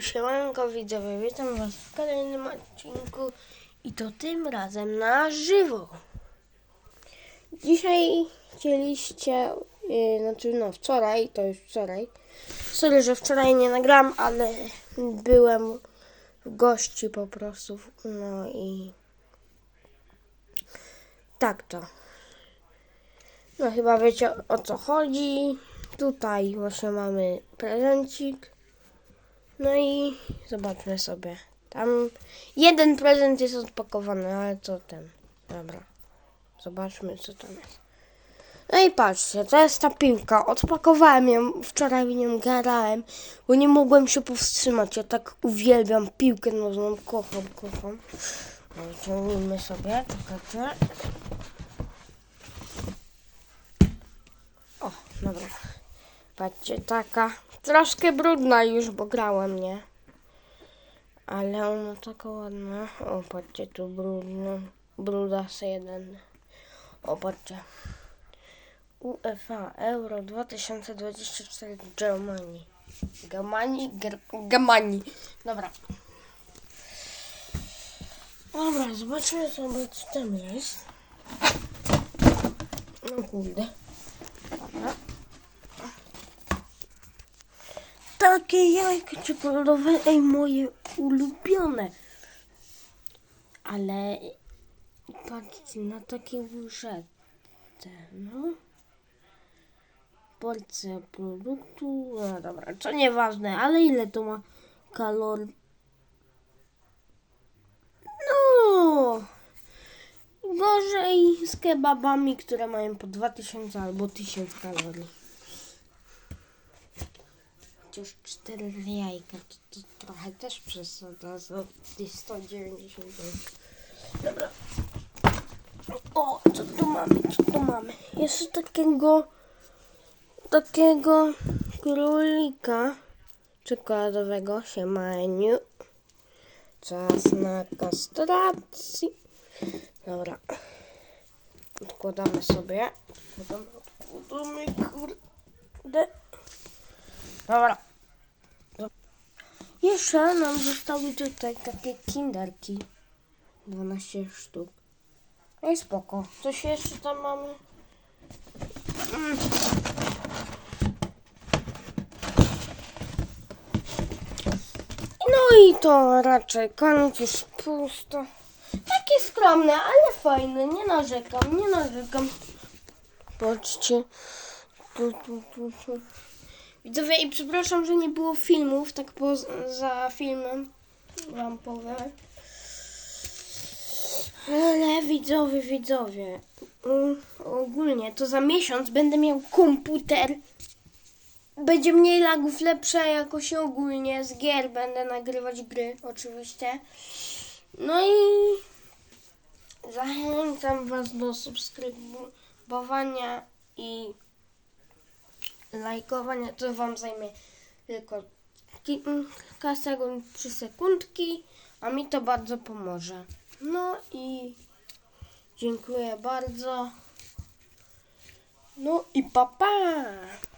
Siemanko widzowie, witam was w kolejnym odcinku i to tym razem na żywo. Dzisiaj chcieliście, yy, znaczy no wczoraj, to już wczoraj. Sorry, że wczoraj nie nagram, ale byłem w gości po prostu, no i tak to. No chyba wiecie o, co chodzi. Tutaj właśnie mamy prezencik. No i zobaczmy sobie. Tam jeden prezent jest odpakowany, ale co ten? Dobra. Zobaczmy co tam jest. No i patrzcie, to jest ta piłka. Odpakowałem ją, wczoraj w nią grałem, bo nie mogłem się powstrzymać. Ja tak uwielbiam piłkę nożną, kocham, kocham. No, Wyciągnijmy sobie, czekajcie. O, dobra. Patrzcie, taka troszkę brudna już, bo grałem, nie? Ale ona taka ładna. O, patrzcie, tu brudno. Brudas jeden. O, patrzcie. UEFA Euro 2024 Germany. Germani, Ger-. Dobra. Dobra, zobaczmy sobie, co tam jest. No kurde. Dobra. Takie jajka czekoladowe, ej, moje ulubione. Ale patrzcie na takie łyżeczce, no. Porcja produktu, no dobra, co nieważne, ale ile to ma kalorii? No, gorzej z kebabami, które mają po 2000 albo 1000 kalorii. Chociaż 4 jajka, to, to trochę też przesada za te 199. Dobra. O, co tu mamy, co tu mamy? Jeszcze takiego, takiego królika czekoladowego, siemaniu. Czas na kastracji. Dobra. Odkładamy sobie. Odkładamy, odkładamy, kurde. Dobra. Jeszcze nam zostały tutaj takie kinderki. 12 sztuk. No i spoko. Coś jeszcze tam mamy? Mm. No i to raczej koniec już pusto. Takie skromne, ale fajne. Nie narzekam, nie narzekam. Patrzcie. Tu, tu, tu, tu. Widzowie, i przepraszam, że nie było filmów, tak poza filmem wam powiem. Ale widzowie, widzowie, mm, ogólnie to za miesiąc będę miał komputer. Będzie mniej lagów, lepsza jakość ogólnie z gier będę nagrywać gry, oczywiście. No i zachęcam was do subskrybowania i lajkowania, to wam zajmie tylko kilka sekund, trzy sekundki, a mi to bardzo pomoże. No i dziękuję bardzo. No i papa. Pa.